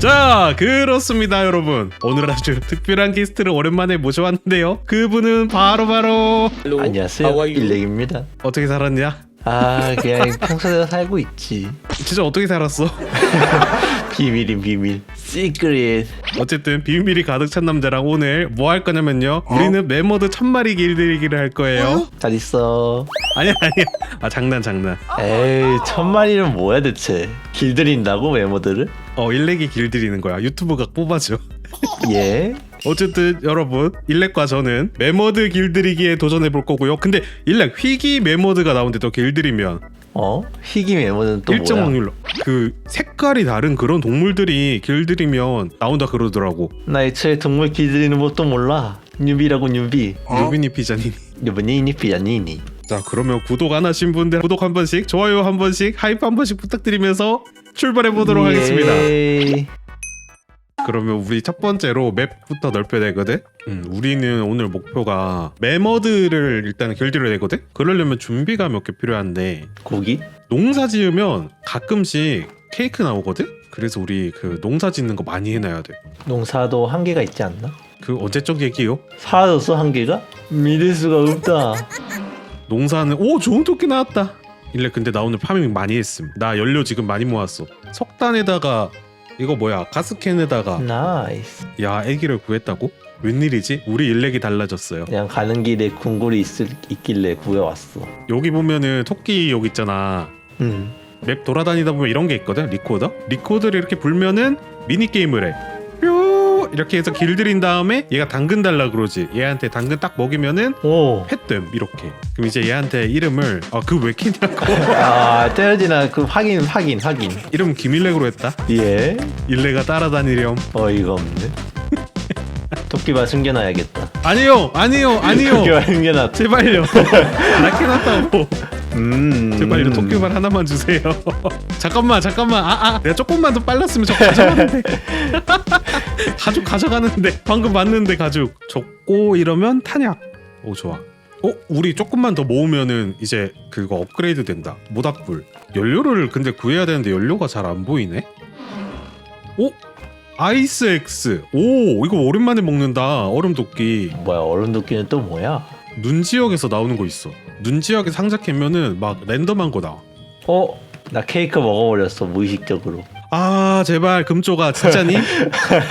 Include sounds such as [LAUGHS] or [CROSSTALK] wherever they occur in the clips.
자 그렇습니다 여러분. 오늘 아주 특별한 게스트를 오랜만에 모셔왔는데요. 그분은 바로바로. Hello. 안녕하세요? 일렉입니다. 어떻게 살았냐? 아 그냥 [LAUGHS] 평소대로 살고 있지. 진짜 어떻게 살았어? [LAUGHS] 비밀인 비밀. 시크릿 어쨌든 비밀이 가득 찬 남자랑 오늘 뭐 할 거냐면요. 우리는 메모드 천마리 길들이기를 할 거예요. 잘 있어. 아니야 아니야. 아 장난 장난. 에이 천마리는 뭐야 대체? 길들인다고 메모들을? 어 일렉이 길들이는 거야. 유튜브가 뽑아줘. 예? 어쨌든 여러분 일렉과 저는 메모드 길들이기에 도전해 볼 거고요. 근데 일렉 휘기 메모드가 나오는데 또 길들이면. 어? 희귀 메모는 또 일정 뭐야? 확률로 그 색깔이 다른 그런 동물들이 길들이면 나온다 그러더라고. 나 애초에 동물 길들이는 것도 몰라. 뉴비라고 뉴비. 루비니 피자니 뉴비니 피아니니. 자 그러면 구독 안 하신 분들 구독 한 번씩 좋아요 한 번씩 하이프 한 번씩 부탁드리면서 출발해 보도록 예. 하겠습니다 예이. 그러면 우리 첫 번째로 맵부터 넓혀야 되거든 음, 우리는 오늘 목표가 메머드를 일단 길들여야 되거든 그러려면 준비가 몇 개 필요한데 고기? 농사 지으면 가끔씩 케이크 나오거든 그래서 우리 그 농사 짓는 거 많이 해놔야 돼 농사도 한계가 있지 않나? 그 언제적 얘기요? 사라졌어 한계가? 믿을 수가 없다 농사는 오 좋은 토끼 나왔다. 일레 근데 나 오늘 파밍 많이 했음. 나 연료 지금 많이 모았어. 석탄에다가 이거 뭐야 가스캔에다가 나이스 야 애기를 구했다고? 웬일이지? 우리 일렉이 달라졌어요. 그냥 가는 길에 궁궐이 있을, 있길래 구해왔어 여기 보면은 토끼 여기 있잖아. 음 맵 돌아다니다 보면 이런 게 있거든. 리코더. 리코더를 이렇게 불면은 미니 게임을 해. 뾰 이렇게 해서 길들인 다음에 얘가 당근 달라 그러지. 얘한테 당근 딱 먹이면은 오. 햇뜸 이렇게. 그럼 이제 얘한테 이름을 아그왜 키냐고. [LAUGHS] 아 [LAUGHS] 때려지나 그 확인 확인 확인 이름 김일렉으로 했다. 예 일레가 따라다니렴. 어이가 없네 토끼발 숨겨놔야겠다 아니요, 아니요, 아니요. 토끼발 숨겨놨 제발요. [LAUGHS] 낙해놨다고. 음 제발요, 토끼발 하나만 주세요. [LAUGHS] 잠깐만, 잠깐만. 아, 아, 내가 조금만 더 빨랐으면 저 가져가는데. [LAUGHS] 가죽 가져가는데. 방금 봤는데 가죽. 적고 이러면 탄약. 오, 좋아. 어, 우리 조금만 더 모으면은 이제 그거 업그레이드 된다. 모닥불. 연료를 근데 구해야 되는데 연료가 잘 안 보이네. 오, 아이스 X. 오, 이거 오랜만에 먹는다. 얼음 도끼. 뭐야 얼음 도끼는 또 뭐야 눈 지역에서 나오는 거 있어. 눈 지역에 상자 캐면은 막 랜덤한 거 나와. 어? 나 케이크 먹어버렸어 무의식적으로 아 제발 금조가 진짜니?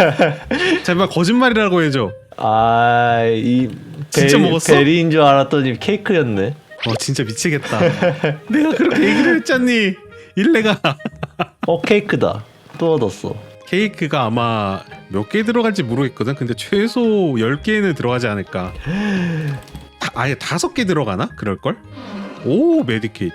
[LAUGHS] 제발 거짓말이라고 해줘. 아이 진짜 먹었어? 베리인 줄 알았더니 케이크였네 어 진짜 미치겠다. 내가 그렇게 얘기를 했잖니. 일레가 어 케이크다 또 얻었어 케이크가 아마 몇 개 들어갈지 모르겠거든. 근데 최소 10개는 들어가지 않을까. 다- 아예 다섯 개 들어가나? 그럴 걸? 오 메디킷.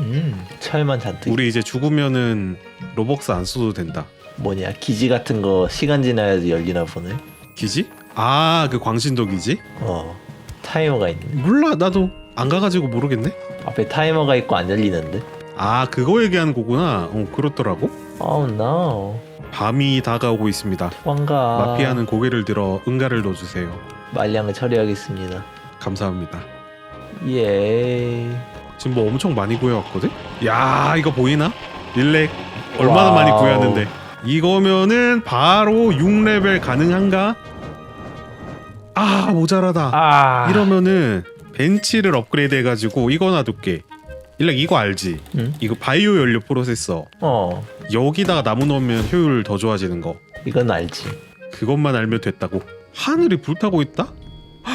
음 철만 잔뜩 우리 이제 죽으면은 로벅스 안 써도 된다. 뭐냐 기지 같은 거 시간 지나야지 열리나 보네 기지? 아 그 광신도 기지? 어 타이머가 있네 몰라 나도 안 가가지고 모르겠네. 앞에 타이머가 있고 안 열리는데 아 그거 얘기하는 거구나. 어 그렇더라고. Oh no 밤이 다가오고 있습니다. 왕가 마피아는 고개를 들어 응가를 넣어주세요. 말량을 처리하겠습니다 감사합니다. 예 지금 뭐 엄청 많이 구해왔거든? 야 이거 보이나? 일렉 얼마나 와우. 많이 구해왔는데 이거면은 바로 6레벨 가능한가? 아 모자라다. 아 이러면은 벤치를 업그레이드 해가지고 이거 놔둘게. 일렉 이거 알지? 응? 이거 바이오 연료 프로세서 어 여기다가 나무 넣으면 효율 더 좋아지는 거. 이건 알지 그것만 알면 됐다고. 하늘이 불타고 있다?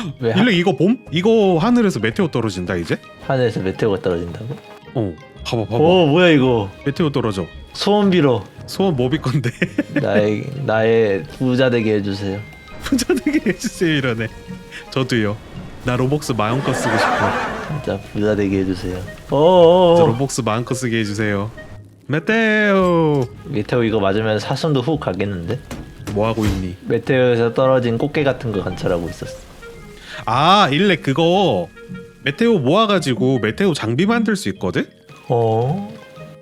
[LAUGHS] 왜? 하, 일렉 이거 봄? 이거 하늘에서 메테오 떨어진다 이제? 하늘에서 메테오가 떨어진다고? 어 봐봐 봐봐. 오 뭐야 이거? 메테오 떨어져. 소원 빌어. 소원 뭐비 건데? [LAUGHS] 나의 나의 부자 되게 해주세요. 부자 되게 해주세요 이러네. 저도요. 나 로벅스 마음껏 쓰고 싶어. 진짜 부자 되게 해주세요. 저 어어어. 로벅스 마음껏 쓰게 해주세요. 메테오! 메테오 이거 맞으면 사슴도 훅 가겠는데? 뭐하고 있니? 메테오에서 떨어진 꽃게 같은 거 관찰하고 있었어 아 일렉 그거 메테오 모아가지고 메테오 장비 만들 수 있거든? 어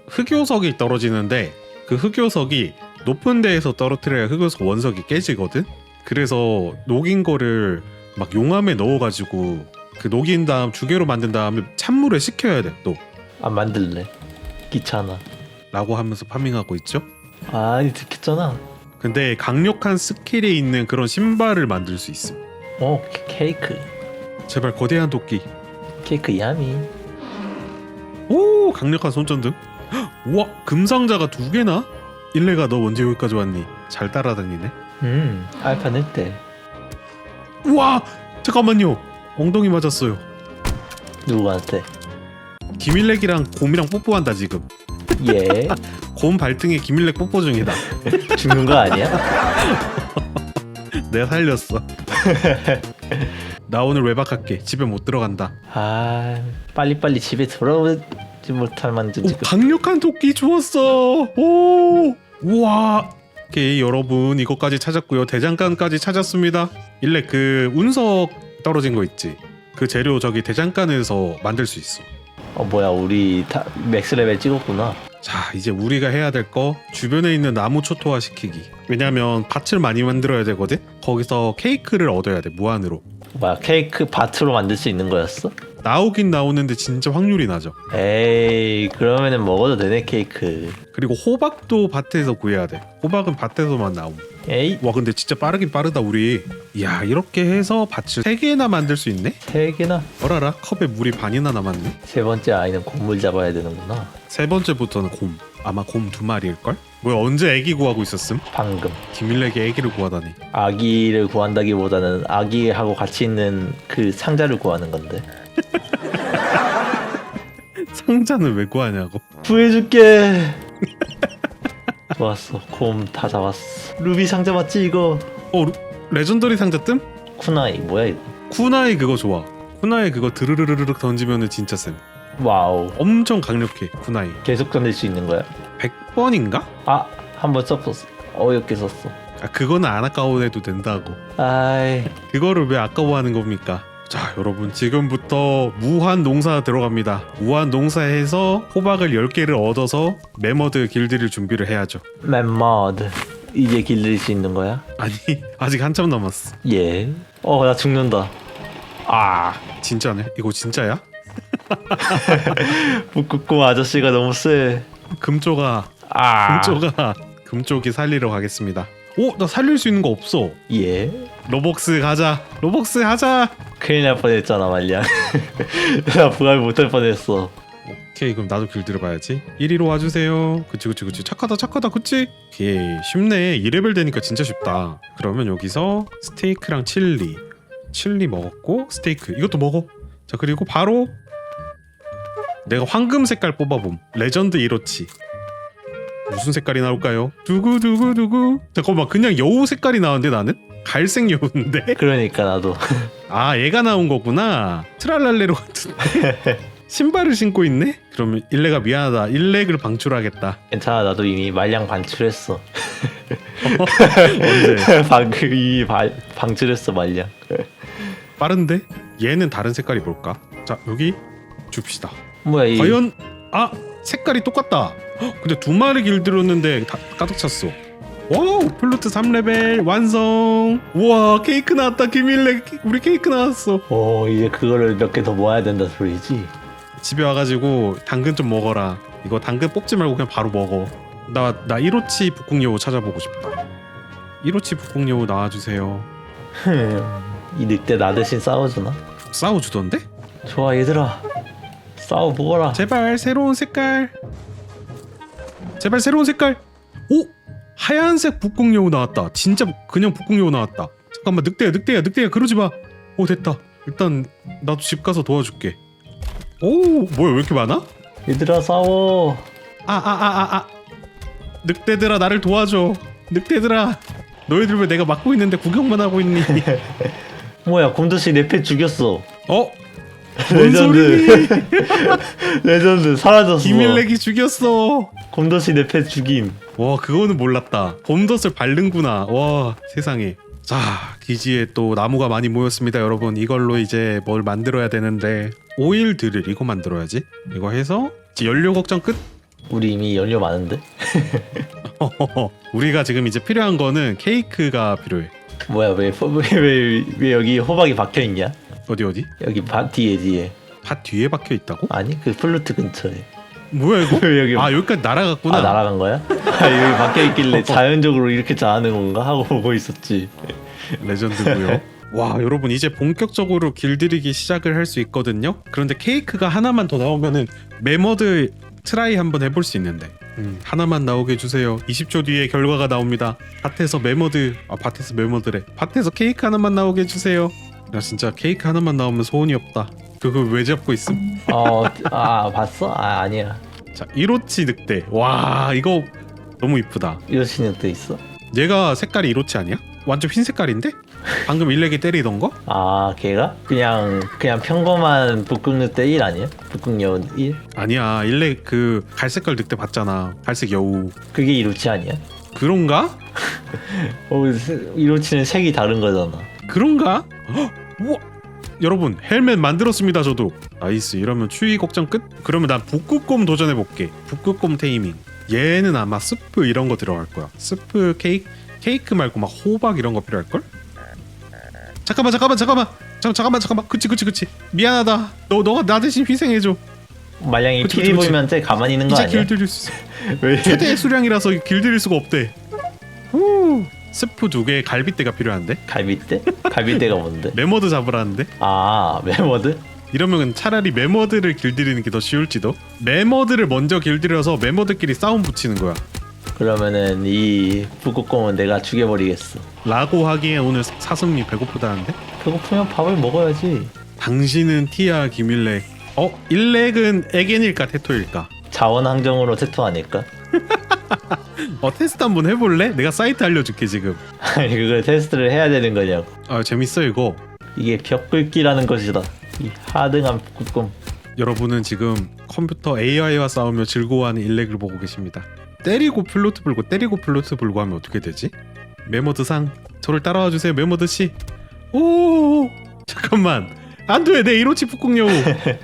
흑요석이 떨어지는데 그 흑요석이 높은 데에서 떨어뜨려야 흑요석 원석이 깨지거든. 그래서 녹인 거를 막 용암에 넣어가지고 그 녹인 다음 주개로 만든 다음에 찬물에 식혀야 돼 또. 안 만들래 귀찮아 라고 하면서 파밍하고 있죠. 아니 듣겠잖아 근데 강력한 스킬이 있는 그런 신발을 만들 수 있음. 오 케이크 제발 거대한 도끼. 케이크 야미 오 강력한 손전등. 헉, [GASPS] 우와 금상자가 두 개나? 일레가 너 언제 여기까지 왔니? 잘 따라다니네. 음 알파 늑대 우와 잠깐만요. 엉덩이 맞았어요. 누구한테 김일렉이랑 곰이랑 뽀뽀한다 지금. 예 [LAUGHS] 곰 발등에 김일렉 뽀뽀 중이다. [LAUGHS] 죽는 거 아니야? [LAUGHS] 내가 살렸어. [LAUGHS] 나 오늘 외박할게. 집에 못 들어간다. 아 빨리빨리 집에 돌아오지 못할 만큼 오, 지금 강력한 도끼 주웠어. 오, 우와. 오케이 여러분 이것까지 찾았고요. 대장간까지 찾았습니다. 일레 그 운석 떨어진 거 있지. 그 재료 저기 대장간에서 만들 수 있어. 어 뭐야 우리 다 맥스 레벨 찍었구나 자 이제 우리가 해야 될 거 주변에 있는 나무 초토화 시키기. 왜냐면 밭을 많이 만들어야 되거든. 거기서 케이크를 얻어야 돼 무한으로. 뭐야 케이크 밭으로 만들 수 있는 거였어? 나오긴 나오는데 진짜 확률이 나죠. 에이 그러면은 먹어도 되네 케이크 그리고 호박도 밭에서 구해야 돼. 호박은 밭에서만 나옴. 에이 와 근데 진짜 빠르긴 빠르다 우리. 이야 이렇게 해서 밭을 세 개나 만들 수 있네. 세 개나 어라라 컵에 물이 반이나 남았네. 세 번째 아이는 곤물 잡아야 되는구나 세 번째부터는 곰. 아마 곰 두 마리일 걸? 뭐야 언제 애기 구하고 있었음? 방금 김일렉이 애기를 구하다니. 아기를 구한다기보다는 아기하고 같이 있는 그 상자를 구하는 건데 [LAUGHS] 상자는 왜 구하냐고. 구해줄게 [LAUGHS] 좋았어 곰 다 잡았어 루비 상자 맞지 이거 어 루- 레전더리 상자 뜸? 쿠나이 뭐야 이거 쿠나이 그거 좋아. 쿠나이 그거 드르르르륵 던지면은 진짜 쌤. 와우 엄청 강력해 쿠나이. 계속 던질 수 있는 거야 100번인가? 아 한 번 썼어 어이없게 썼어 아 그거는 안 아까워해도 된다고. 아이 그거를 왜 아까워하는 겁니까? 자 여러분 지금부터 무한 농사 들어갑니다 무한 농사해서 호박을 10개를 얻어서 메머드 길들일 준비를 해야죠 맵머드 이제 길들일 수 있는 거야? 아니 아직 한참 남았어 예. 어, 나 죽는다. 아 진짜네 이거 진짜야? [LAUGHS] 북극곰 아저씨가 너무 세. 금조가 아. 금조가 금쪽이 살리러 가겠습니다 오 나 살릴 수 있는 거 없어 예. 로벅스 가자. 로벅스 하자. 큰일 날 뻔했잖아, 말량. [LAUGHS] 나 부활 못할 뻔했어. 오케이 그럼 나도 길들여 봐야지. 1위로 와주세요. 그치 그치 그치. 착하다 착하다 그치? 오케이 쉽네. 2레벨 되니까 진짜 쉽다. 그러면 여기서 스테이크랑 칠리. 칠리 먹었고 스테이크. 이것도 먹어. 자 그리고 바로 내가 황금 색깔 뽑아봄. 레전드 이로치. 무슨 색깔이 나올까요? 두구두구두구. 잠깐만 그냥 여우 색깔이 나왔는데 나는? 갈색 여우인데? [LAUGHS] 그러니까 나도. 아 얘가 나온 거구나 트랄랄레로 같은데 [LAUGHS] 신발을 신고 있네? 그러면 일레가 미안하다 일렉을 방출하겠다 괜찮아, 나도 이미 말량 반출했어. 언제? 방금 이미 바, 방출했어, 말량. 빠른데? 얘는 다른 색깔이 뭘까? 자 여기 줍시다 뭐야, 이. 과연 아 색깔이 똑같다 헉, 근데 두 마리 길들였는데 다 가득 찼어 와우 플루트 3레벨 완성 우와 케이크 나왔다 김일렉 우리 케이크 나왔어 오, 이제 그거를 몇 개 더 모아야 된다 소리지. 집에 와가지고 당근 좀 먹어라. 이거 당근 뽑지 말고 그냥 바로 먹어. 나나 1호치 북극여우 찾아보고 싶다. 1호치 북극여우 나와주세요. [LAUGHS] 이 늑대 나 대신 싸워주나? 싸워주던데? 좋아, 얘들아. 싸워보거라. 제발 새로운 색깔. 제발 새로운 색깔. 오 하얀색 북극여우 나왔다. 진짜 그냥 북극여우 나왔다. 잠깐만 늑대야 늑대야 늑대야 그러지 마. 오 됐다. 일단 나도 집 가서 도와줄게. 오 뭐야 왜 이렇게 많아? 얘들아, 싸워. 아 아 아 아 아, 늑대들아 나를 도와줘 늑대들아 너희들 왜 내가 막고 있는데 구경만 하고 있니 [LAUGHS] 뭐야, 곰도씨 내 패 죽였어. 어? 뭔 레전드. [LAUGHS] 레전드 사라졌어. 김일렉이 죽였어 곰도씨 내 패 죽임. 와 그거는 몰랐다. 봄덧을 밟는구나. 와 세상에. 자 기지에 또 나무가 많이 모였습니다 여러분. 이걸로 이제 뭘 만들어야 되는데 오일 드릴 이거 만들어야지. 이거 해서 이제 연료 걱정 끝. 우리 이미 연료 많은데? [LAUGHS] 우리가 지금 이제 필요한 거는 케이크가 필요해. 뭐야 왜, 왜, 왜, 왜 여기 호박이 박혀 있냐? 어디 어디? 여기 밭 뒤에 뒤에. 밭 뒤에 박혀 있다고? 아니 그 플루트 근처에 뭐야 이거? [LAUGHS] 여기 아 여기까지 날아갔구나. 아 날아간 거야? [LAUGHS] 아, 여기 박혀 있길래 [LAUGHS] 자연적으로 이렇게 자는 건가 하고 보고 있었지. 레전드고요. 와 여러분 이제 본격적으로 길들이기 시작을 할 수 있거든요. 그런데 케이크가 하나만 더 나오면은 메머드 트라이 한번 해볼 수 있는데 음, 하나만 나오게 해주세요. 20초 뒤에 결과가 나옵니다. 밭에서 메머드 아 밭에서 메머드래. 밭에서 케이크 하나만 나오게 해주세요. 나 진짜 케이크 하나만 나오면 소원이 없다. 그걸 왜 잡고 있음? 어, 아 봤어? 아 아니야. 자 이로치 늑대. 와 이거 너무 이쁘다. 이러시는 데 있어? 얘가 색깔이 이로치 아니야? 완전 흰 색깔인데? 방금 일렉이 때리던 거? 아 걔가? 그냥 그냥 평범한 북극 때1 아니야? 북극 여우 1? 아니야 일렉 그 갈색깔 늑대 봤잖아 갈색 여우 그게 이로치 아니야? 그런가? [LAUGHS] 어 이로치는 색이 다른 거잖아. 그런가? 헉, [GASPS] 우와 여러분 헬멧 만들었습니다 저도 나이스 이러면 추위 걱정 끝? 그러면 난 북극곰 도전해볼게 북극곰 테이밍 얘는 아마 스프 이런 거 들어갈 거야 스프 케이크 케이크 말고 막 호박 이런 거 필요할걸? 잠깐만 잠깐만 잠깐만 잠, 잠깐만 잠깐만 그치 그치 그치 미안하다 너 너가 나 대신 희생해줘 말량이 그치, 피리 그치, 그치. 보이면 쟤 가만히 있는 거 이제 아니야? 길들일 수 [LAUGHS] 왜? 최대 수량이라서 길들일 수가 없대. 후. 스프 두 개에 갈비대가 필요한데 갈비대? 갈비대가 뭔데? [LAUGHS] 메머드 잡으라는데 아 메모드? 이러면 차라리 메머드를 길들이는 게 더 쉬울지도 메머드를 먼저 길들여서 메머드끼리 싸움 붙이는 거야 그러면은 이 북극곰은 내가 죽여버리겠어. 라고 하기엔 오늘 사슴이 배고프다는데 배고프면 밥을 먹어야지. 당신은 티아 김일렉 어? 일렉은 에겐일까 테토일까 자원항정으로 테토 아닐까? [LAUGHS] [LAUGHS] 어 테스트 한번 해볼래? 내가 사이트 알려줄게 지금 아니 그걸 테스트를 해야 되는 거냐고. 아 재밌어 이거 이게 벽 긁기라는 것이다. 이 하등한 북극곰. 여러분은 지금 컴퓨터 AI와 싸우며 즐거워하는 일렉을 보고 계십니다. 때리고 플루트 불고 때리고 플루트 불고 하면 어떻게 되지? 메모드 상 저를 따라와 주세요 메모드 씨. 오 잠깐만 안돼 내 이로치 북극여우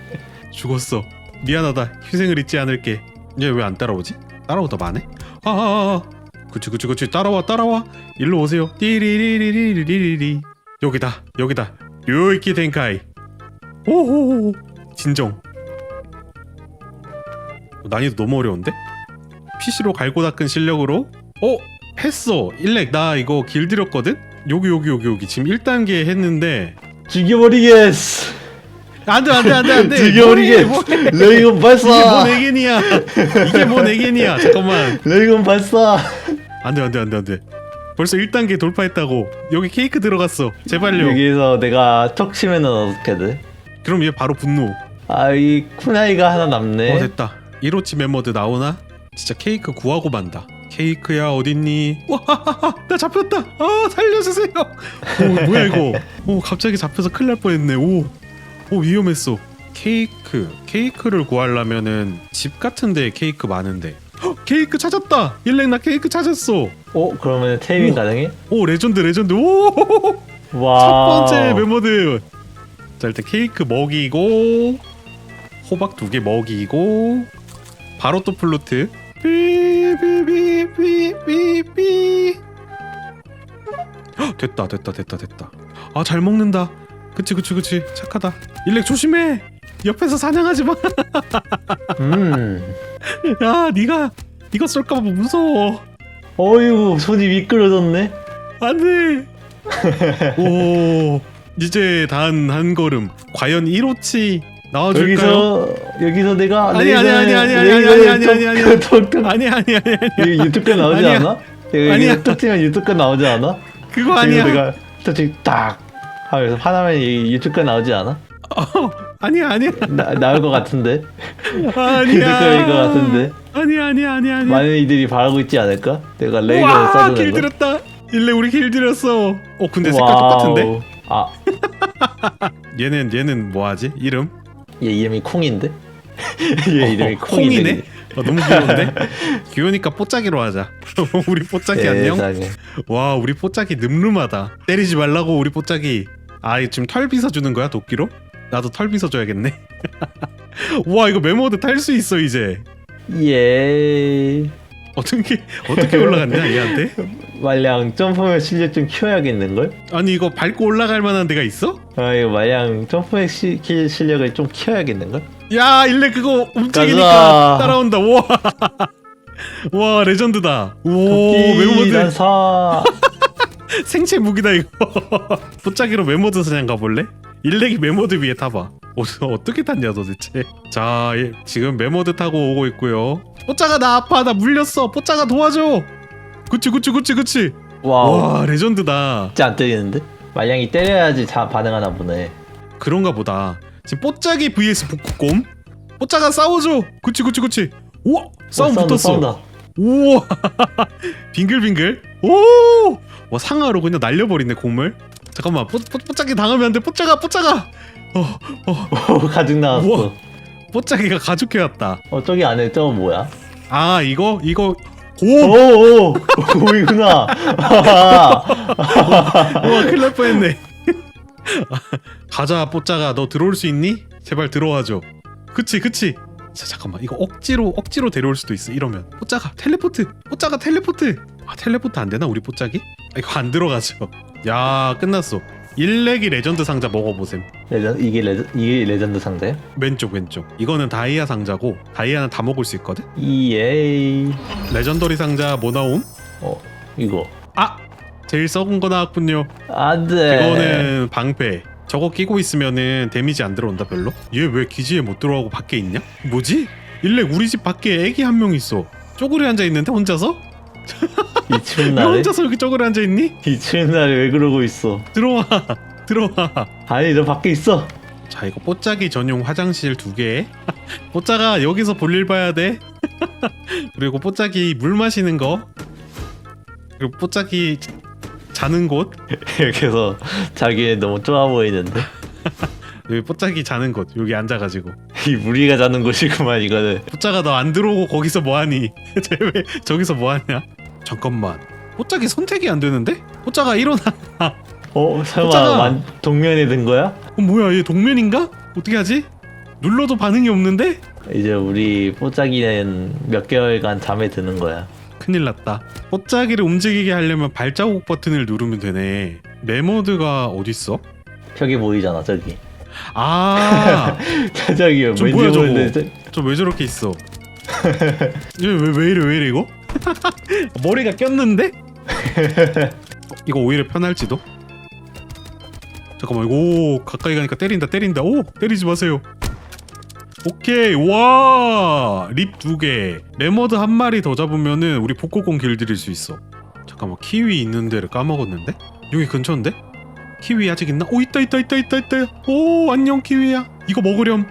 [LAUGHS] 죽었어 미안하다 희생을 잊지 않을게 얘 왜 안 따라오지? 따라오다 마네? 아아아 그치 그치 그치. 따라와 따라와. 일로 오세요. 띠리리리리리리리. 여기다 여기다. 료이키 텐카이. 오호호 진정. 난이도 너무 어려운데? PC로 갈고 닦은 실력으로? 어? 했어. 일렉 나 이거 길들였거든? 여기 여기 여기 여기. 지금 1단계 했는데. 죽여버리겠어. 안돼 안돼 안돼 안돼. 죽여버리겠어. 레이건 발사. 이게 뭔 애견이야 이게 뭔 애견이야 잠깐만. 레이건 발사. 안돼 안돼 안돼 안돼. 벌써 1단계 돌파했다고. 여기 케이크 들어갔어. 제발요. 여기서 내가 톡 치면은 어떻게 돼? 그럼 얘 바로 분노. 아이 쿠나이가 하나 남네. 어 됐다. 이로치 멤버드 나오나? 진짜 케이크 구하고 만다. 케이크야 어딨니? 와하하하 나 잡혔다. 아 살려주세요. 오 뭐야 이거? 오 갑자기 잡혀서 큰일 날 뻔했네. 오, 오 위험했어. 케이크 케이크를 구하려면은 집 같은데 케이크 많은데. 헉, 케이크 찾았다! 일렉 나 케이크 찾았어! 어 그러면 테이밍 오. 가능해? 오 레전드 레전드. 오 첫 와. 번째 멤버드. 자 일단 케이크 먹이고 호박 두 개 먹이고 바로 또 플루트. 삐삐삐삐삐삐. 헉, 됐다 됐다 됐다 됐다. 아 잘 먹는다 그치 그치 그치 착하다 일렉 조심해 옆에서 사냥하지 마야 [LAUGHS] 음. 네가 이거 쏠까봐 무서워 어이구 손이 미끄러졌네. 안돼. [LAUGHS] 오 이제 단 한 걸음. 과연 1호치 나와줄까요? 여기서 여기서 내가 아니, 아니, 아니, 아니, 아니, 레이건을 아니, 아니, 아니, 아니. 톡, 톡, 톡. 아니 아니 아니 아니 이거 유튜브에 나오지 아니야. 않아? 아니야. 아니야. 톡 치면 유튜브에 나오지 않아? 그거 아니야. 그리고 내가 톡치 딱 하면서 화나면 이 유튜브에 나오지 않아? 어, 아니야 아니야 나, 나올 것 같은데. [LAUGHS] 아니야. 유튜브일 것 같은데. 아니야 아니야 아니야 아니야. 많은 이들이 바라고 있지 않을까? 내가 와 써주는 거. 길들였다. 일레 우리 길들였어. 어 근데 색깔. 똑같은데? 아, [LAUGHS] 얘는 얘는 뭐 하지? 이름? 얘 이름이 콩인데? [LAUGHS] 얘 이름이 어, 콩인데. 콩이네. 어, 너무 귀여운데? 귀여우니까 뽀짝이로 하자. 우리 뽀짝이 안녕. 세상에. 와 우리 뽀짝이 늠름하다 때리지 말라고 우리 뽀짝이 아 지금 털 빗어주는 거야 도끼로? 나도 털 빗어줘야겠네 [LAUGHS] 와 이거 메모드 탈 수 있어 이제 예. 어떻게 어떻게 올라갔냐 얘한테? [LAUGHS] 말량 점프맨 실력 좀 키워야겠는걸? 아니 이거 밟고 올라갈 만한 데가 있어? 아 이거 말량 시, 킬 실력을 좀 키워야겠는걸? 야 일레 그거 움직이니까 가자. 따라온다 우와 [LAUGHS] 와 레전드다 오 토끼 메모드 난사 [LAUGHS] 생체 무기다 이거. [LAUGHS] pot자기로 메모드 사냥 가볼래? 일렉이 메모드 위에 타봐. 어, 어떻게 탔냐 도대체? 자 예, 지금 메모드 타고 오고 있고요. pot자가 나 아파. 나 물렸어. pot자가 도와줘. 그치 그치 그치 그치. 와우. 와 레전드다. 진짜 안 때리는데? 말량이 때려야지 자 반응하나 보네. 그런가 보다. 지금 pot자기 vs 북극곰? pot자가 싸워줘. 그치 그치 그치. 우와 싸움 어, 싸운다, 붙었어. 싸운다. 우와! [LAUGHS] 빙글빙글? 오! 와 상하로 그냥 날려버리네 공을 잠깐만 뽀, 뽀, 뽀짝이 당하면 안돼. 뽀짝아 뽀짝아! 어, 어, 오 가죽 나왔어. 우와. 뽀짝이가 가죽해 왔다. 어 저기 안에 저거 뭐야? 아 이거? 이거 오! 오오 오이구나. [LAUGHS] 우와 큰일 날 뻔했네. [LAUGHS] 가자 뽀짝아. 너 들어올 수 있니? 제발 들어와줘. 그치 그치 자 잠깐만 이거 억지로 억지로 데려올 수도 있어 이러면. 뽀짝아 텔레포트! 뽀짝아 텔레포트! 아 텔레포트 안 되나 우리 뽀짝이? 아, 이거 안 들어가죠. 야 끝났어. 일렉이 레전드 상자 먹어보셈. 레전 이게 레전 이게 레전드 상자야? 왼쪽 왼쪽. 이거는 다이아 상자고 다이아는 다 먹을 수 있거든? 이에이. 레전더리 상자 뭐 나옴? 어 이거. 아! 제일 썩은 거 나왔군요. 안돼. 그거는 방패 저거 끼고 있으면은 데미지 안 들어온다 별로? 얘 왜 기지에 못 들어가고 밖에 있냐? 뭐지? 일렉 우리 집 밖에 애기 한 명 있어. 쪼그려 앉아 있는데 혼자서? 이 [LAUGHS] 추운 왜 날에 혼자서 여기 쪼그려 앉아 있니? 이 추운 날에 왜 그러고 있어? 들어와. [LAUGHS] 들어와. 아니 너 밖에 있어. 자 이거 뽀짝이 전용 화장실 두개. [LAUGHS] 뽀짝아 여기서 볼일 봐야 돼. 그리고 뽀짝이 물 마시는 거. 그리고 뽀짝이 자는 곳? [LAUGHS] 이렇게 해서 자기 너무 좋아 보이는데? [LAUGHS] 여기 뽀짝이 자는 곳 여기 앉아가지고. [LAUGHS] 이 무리가 자는 곳이구만 이거는. 뽀짝아 너 안 들어오고 거기서 뭐하니? 쟤왜 저기서 뭐하냐? 잠깐만. 뽀짝이 선택이 안 되는데? 뽀짝아 일어나. 어 설마. 만, 동면에 든 거야? 어, 뭐야 얘 동면인가? 어떻게 하지? 눌러도 반응이 없는데? 이제 우리 뽀짝이는 몇 개월간 잠에 드는 거야 큰일 났다. 뽀짝이를 움직이게 하려면 발자국 버튼을 누르면 되네. 메모드가 어딨어? 벽에 보이잖아 저기 아, [LAUGHS] 저기 저 왠지 뭐야, 저거? 모르는데 저 왜 저렇게 있어? [LAUGHS] 얘왜 왜 이래 왜 이래 이거? [LAUGHS] 머리가 꼈는데? 어, 이거 오히려 편할지도? 잠깐만 오 가까이 가니까 때린다 때린다 오 때리지 마세요 오케이 와립 두개. 레머드 한 마리 더 잡으면은 우리 복고공 길들일 수 있어. 잠깐만 키위 있는 데를 까먹었는데? 여기 근처인데? 키위 아직 있나? 오 있다 있다 있다 있다 있다. 오 안녕 키위야. 이거 먹으렴.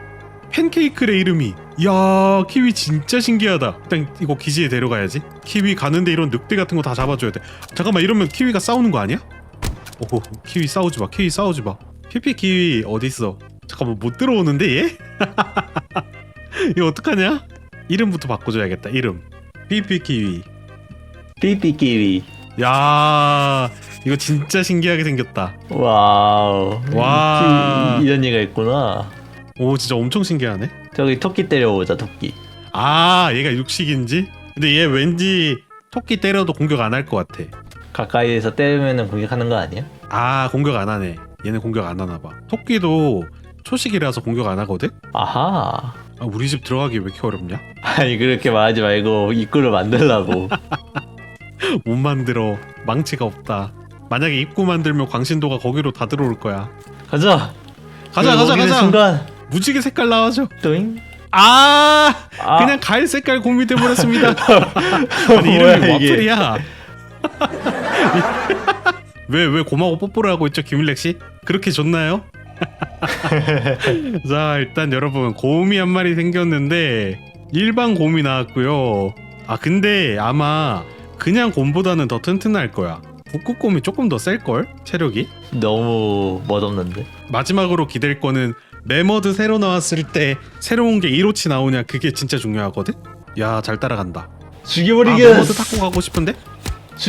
팬케이크래 이름이. 이야 키위 진짜 신기하다. 일단 이거 기지에 데려가야지. 키위 가는데 이런 늑대 같은 거 다 잡아줘야 돼. 잠깐만 이러면 키위가 싸우는 거 아니야? 오 키위 싸우지 마 키위 싸우지 마. 피피 키위 어딨어 잠깐만 못 들어오는데 얘? [LAUGHS] 이거 어떡하냐? 이름부터 바꿔줘야겠다 이름. 피피 키위. 삐삐끼리 야 이거 진짜 신기하게 생겼다. 와우. 와. 이- 이런 얘가 있구나. 오 진짜 엄청 신기하네. 저기 토끼 때려보자 토끼. 아 얘가 육식인지? 근데 얘 왠지 토끼 때려도 공격 안 할 것 같아. 가까이에서 때리면은 공격하는 거 아니야? 아 공격 안 하네. 얘는 공격 안 하나 봐. 토끼도 초식이라서 공격 안 하거든? 아하 아, 우리 집 들어가기 왜 이렇게 어렵냐? 아니 그렇게 말하지 말고 입구를 만들라고 [LAUGHS] 못 만들어 망치가 없다 만약에 입구 만들면 광신도가 거기로 다 들어올 거야 가자 가자 가자 가자 순간 무지개 색깔 나와줘 또잉 아, 아. 그냥 가일 색깔 곰이 돼버렸습니다 [LAUGHS] 아니 뭐야, 이름이 이게. 와플이야 [LAUGHS] 왜왜 곰하고 뽀뽀를 하고 있죠 김일렉 씨? 그렇게 좋나요? [LAUGHS] 자 일단 여러분 곰이 한 마리 생겼는데 일반 곰이 나왔고요. 아 근데 아마 그냥 곰보다는 더 튼튼할 거야. 북극곰이 조금 더 셀 걸? 체력이? 너무 멋없는데? 마지막으로 기댈 거는 메머드 새로 나왔을 때 새로운 게 1호치 나오냐 그게 진짜 중요하거든? 야 잘 따라간다. 아, 죽여버리게. 메머드 타고 가고 싶은데?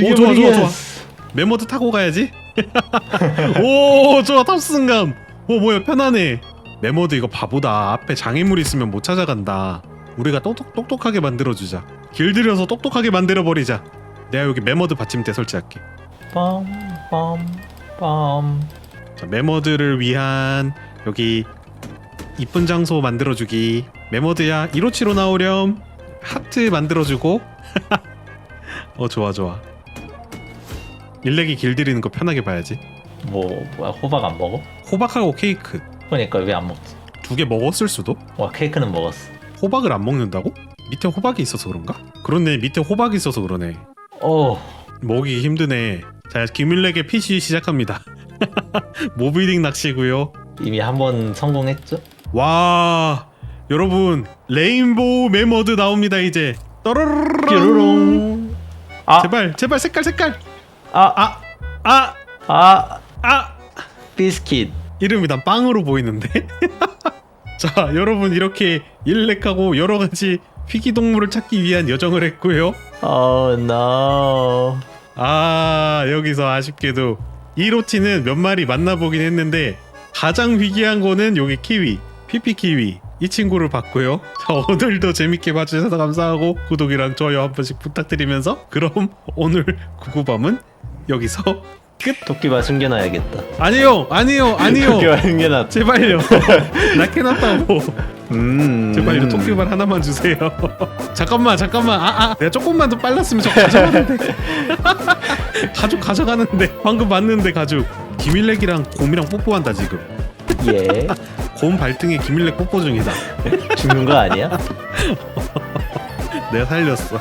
오, 좋아, 좋아, 좋아. 메모드 타고 가야지. [LAUGHS] 오, 좋아, 탑승감. 오, 뭐야, 편하네. 메모드 이거 바보다. 앞에 장애물 있으면 못 찾아간다. 우리가 똑똑, 똑똑하게 만들어주자. 길들여서 똑똑하게 만들어버리자. 내가 여기 메모드 받침대 설치할게. 빰빰빰 자, 메모드를 위한 여기 이쁜 장소 만들어주기 메모드야 1호치로 나오렴 하트 만들어주고 [LAUGHS] 어 좋아 좋아 일렉이 길들이는 거 편하게 봐야지 뭐 뭐야 호박 안 먹어? 호박하고 케이크 그러니까 왜 안 먹지? 두 개 먹었을 수도 와 케이크는 먹었어. 호박을 안 먹는다고? 밑에 호박이 있어서 그런가? 그렇네 밑에 호박이 있어서 그러네 오 먹기 힘드네 자 김일렉의 PC 시작합니다 [LAUGHS] 모비딩 낚시고요 이미 한 번 성공했죠? 와 여러분 레인보우 메모드 나옵니다 이제 떠르르르 뾰로롱. 아, 제발 제발 색깔 색깔 아, 아 아, 아, 아. 비스킷. 이름이 난 빵으로 보이는데? [LAUGHS] 자 여러분 이렇게 일렉하고 여러 가지 피기 동물을 찾기 위한 여정을 했고요. 오 노. 아 여기서 아쉽게도 이로치는 몇 마리 만나보긴 했는데 가장 희귀한 거는 여기 키위 피피 키위 이 친구를 봤고요. 자 오늘도 재밌게 봐주셔서 감사하고 구독이랑 좋아요 한 번씩 부탁드리면서 그럼 오늘 구구밤은 여기서 끝 도끼바 숨겨놔야겠다. 아니요 아니요 아니요. [LAUGHS] 도끼바 숨겨놨. 제발요. [LAUGHS] 낙해놨다고. 음. 제발 이 토끼발 하나만 주세요. [LAUGHS] 잠깐만 잠깐만. 아 아 내가 조금만 더 빨랐으면 저 가져가는데. 가죽 가져가는데. 방금 봤는데 가죽. 김일렉이랑 곰이랑 뽀뽀한다 지금. 예. 곰 발등에 김일렉 뽀뽀 중이다. 죽는 거 아니야? 내가 살렸어